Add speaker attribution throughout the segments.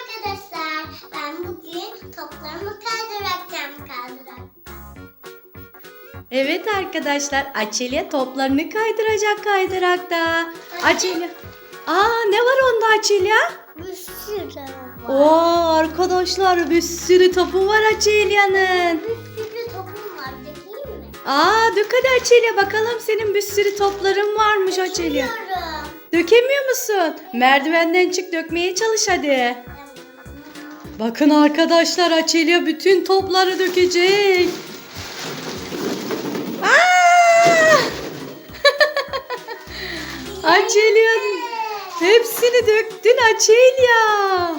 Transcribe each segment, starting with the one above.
Speaker 1: Arkadaşlar ben bugün toplarımı kaydırakacağım kaydırak.
Speaker 2: Evet arkadaşlar Açelya toplarını kaydıracak kaydırakta. Açelya. Aa ne var onda Açelya?
Speaker 1: Bir sürü var.
Speaker 2: Oo arkadaşlar bir sürü topu var Açelya'nın.
Speaker 1: Bir sürü topum var değil mi?
Speaker 2: Aa dök hadi Açelya bakalım senin bir sürü topların varmış Açelya.
Speaker 1: Biliyorum.
Speaker 2: Dökemiyor musun? Merdivenden çık dökmeye çalış hadi. Bakın arkadaşlar Açelya bütün topları dökecek. Açelya hepsini döktün Açelya.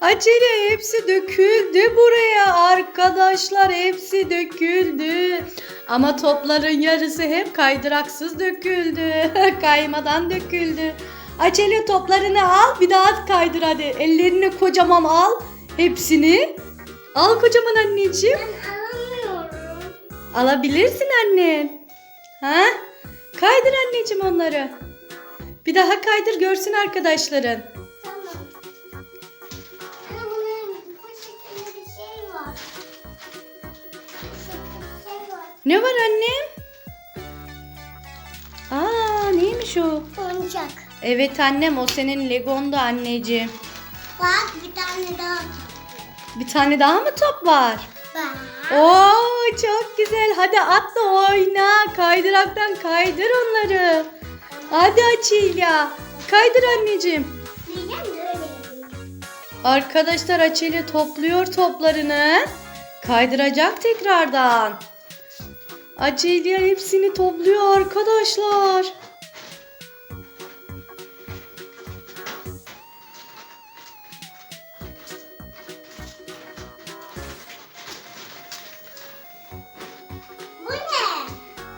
Speaker 2: Açelya hepsi döküldü buraya arkadaşlar hepsi döküldü. Ama topların yarısı hep kaydıraksız döküldü. Kaymadan döküldü. Açelya toplarını al bir daha kaydır hadi. Ellerini kocaman al hepsini. Al kocaman anneciğim.
Speaker 1: Ben alamıyorum.
Speaker 2: Alabilirsin annem. Ha? Kaydır anneciğim onları. Bir daha kaydır görsün arkadaşların. Ne var annem? Aa neymiş o?
Speaker 1: Oyuncak.
Speaker 2: Evet annem o senin Legon'da anneciğim.
Speaker 1: Bak bir tane daha top.
Speaker 2: Bir tane daha mı top var?
Speaker 1: Bak.
Speaker 2: Oo çok güzel. Hadi atla oyna. Kaydıraktan kaydır onları. Hadi Açilya. Kaydır anneciğim. Arkadaşlar Açilya topluyor toplarını. Kaydıracak tekrardan. Açilya hepsini topluyor arkadaşlar.
Speaker 1: Bu ne?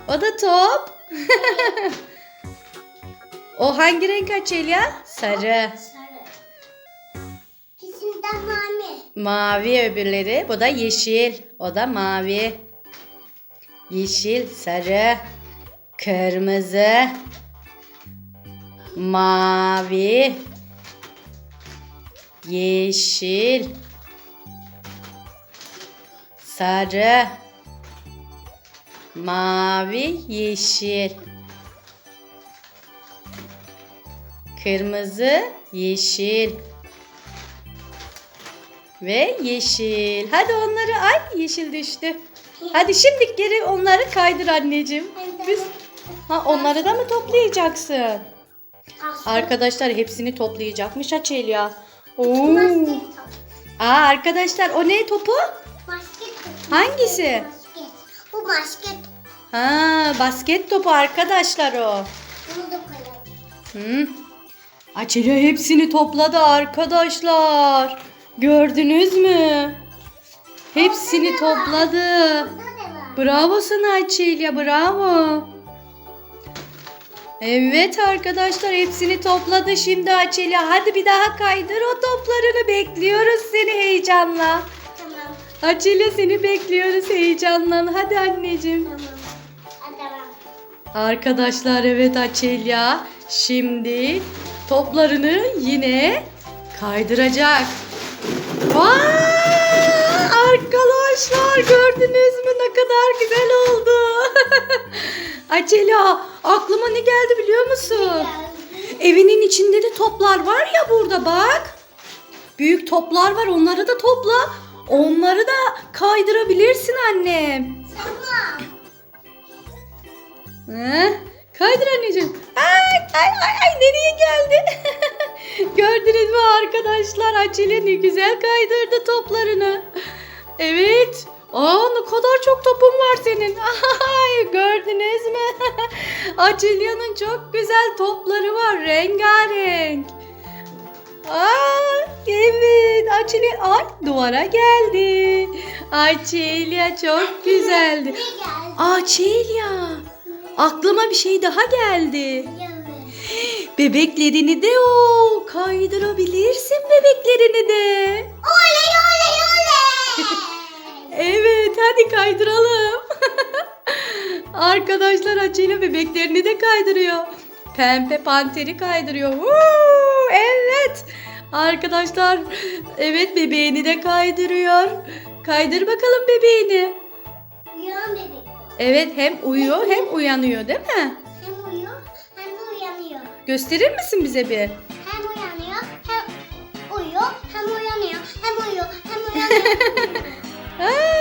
Speaker 2: O da top. o hangi renk Açilya? Sarı.
Speaker 1: Sarı. İkisinden mavi.
Speaker 2: Mavi öbürleri. Bu da yeşil. O da mavi. Yeşil, sarı, kırmızı, mavi, yeşil, sarı, mavi, yeşil. Kırmızı, yeşil ve yeşil. Hadi onları ay yeşil düştü. Hadi şimdi geri onları kaydır anneciğim. Biz ha onları da mı toplayacaksın? Arkadaşlar hepsini toplayacakmış Açelya. Oo. Aa arkadaşlar o ne topu? Hangisi?
Speaker 1: Bu basket.
Speaker 2: Ha basket topu arkadaşlar o. Hı. Açelya hepsini topladı arkadaşlar. Gördünüz mü? Hepsini topladı. Bravo sana Açelya bravo. Evet arkadaşlar hepsini topladı şimdi Açelya. Hadi bir daha kaydır o toplarını bekliyoruz seni heyecanla.
Speaker 1: Tamam.
Speaker 2: Açelya seni bekliyoruz heyecanla. Hadi anneciğim.
Speaker 1: Tamam.
Speaker 2: Arkadaşlar evet Açelya şimdi toplarını yine kaydıracak. Vay! Arkadaşlar gördünüz mü ne kadar güzel oldu. Açelya aklıma ne geldi biliyor musun? Evinin içinde de toplar var ya burada bak. Büyük toplar var onları da topla. Onları da kaydırabilirsin annem.
Speaker 1: Tamam.
Speaker 2: He? Kaydır anneciğim. Ay ay ay ay nereye geldi? Gördünüz mü arkadaşlar? Acele ne güzel kaydırdı toplarını. Evet. Aa ne kadar çok topun var senin. Ay gördünüz mü? Acelya'nın çok güzel topları var. Rengarenk. Aa evet. Acele ay duvara geldi. Açelya çok güzeldi.
Speaker 1: Geldi?
Speaker 2: Açelya. Aklıma bir şey daha geldi. Bebeklerini de o kaydırabilirsin bebeklerini de.
Speaker 1: Oley
Speaker 2: hadi kaydıralım. Arkadaşlar Açıyla bebeklerini de kaydırıyor. Pembe panteri kaydırıyor. Huu, evet. Arkadaşlar evet bebeğini de kaydırıyor. Kaydır bakalım bebeğini.
Speaker 1: Uyan bebek.
Speaker 2: Evet hem uyuyor hem uyanıyor değil mi?
Speaker 1: Hem uyuyor hem de uyanıyor.
Speaker 2: Gösterir misin bize bir?
Speaker 1: Hem uyanıyor hem uyuyor hem uyanıyor. Hem uyuyor hem uyanıyor.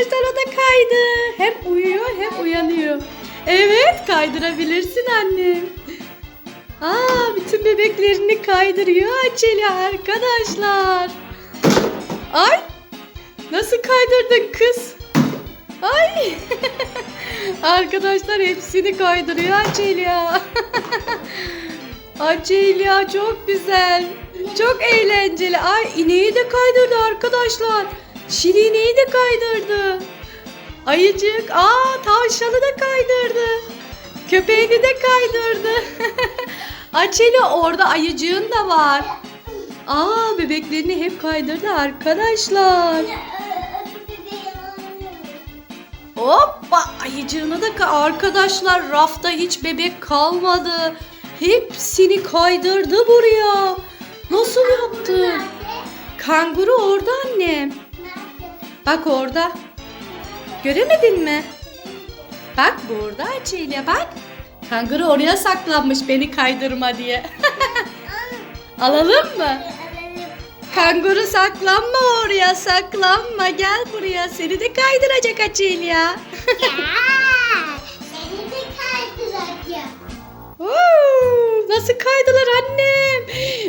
Speaker 2: arkadaşlar o da kaydı. Hem uyuyor hem uyanıyor. Evet kaydırabilirsin annem. Aa, bütün bebeklerini kaydırıyor Açeli arkadaşlar. Ay nasıl kaydırdın kız? Ay arkadaşlar hepsini kaydırıyor Açelya. Açelya çok güzel. Çok eğlenceli. Ay ineği de kaydırdı arkadaşlar. Şirin ineği de kaydırdı. Ayıcık. Aa tavşanı da kaydırdı. Köpeğini de kaydırdı. Açeli orada ayıcığın da var. Aa bebeklerini hep kaydırdı arkadaşlar. Hoppa ayıcığını da ka- arkadaşlar rafta hiç bebek kalmadı. Hepsini kaydırdı buraya. Nasıl yaptı? Kanguru orada annem. Bak orada. Göremedin mi? Bak burada Açıyla bak. Kanguru oraya saklanmış beni kaydırma diye. Alalım mı? Kanguru saklanma oraya saklanma gel buraya seni de kaydıracak Açıyla.
Speaker 1: Seni de kaydıracağım.
Speaker 2: Oo, nasıl kaydılar annem?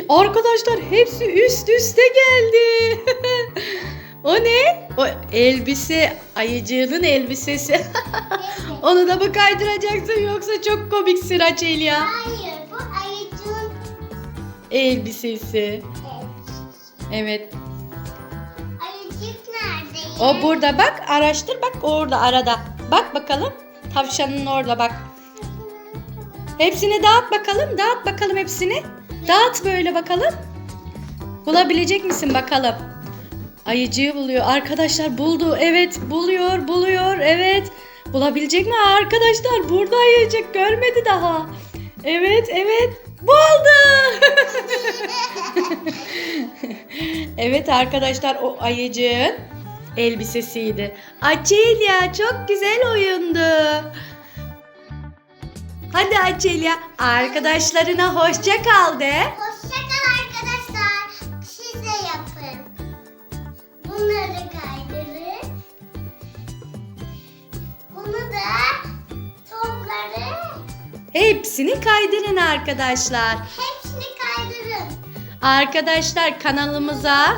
Speaker 2: Arkadaşlar hepsi üst üste geldi. o ne? O elbise ayıcığının elbisesi. Onu da mı kaydıracaksın yoksa çok komiksin Açelya.
Speaker 1: Hayır bu ayıcığın
Speaker 2: Elbisesi. Evet.
Speaker 1: Ayıcık nerede?
Speaker 2: O burada bak araştır bak orada arada. Bak bakalım. Tavşanın orada bak. Hepsini dağıt bakalım. Dağıt bakalım hepsini. Dağıt böyle bakalım. Bulabilecek misin bakalım. Ayıcığı buluyor. Arkadaşlar buldu. Evet buluyor buluyor. Evet. Bulabilecek mi? Arkadaşlar burada ayıcık görmedi daha. Evet evet. Buldu. evet arkadaşlar o ayıcığın elbisesiydi. Açelya çok güzel oyundu. Hadi Açelya arkadaşlarına hoşça kal de.
Speaker 1: Hoşçakal Bunları kaydırın. Bunu da topları
Speaker 2: Hepsini kaydırın arkadaşlar.
Speaker 1: hepsini kaydırın.
Speaker 2: Arkadaşlar kanalımıza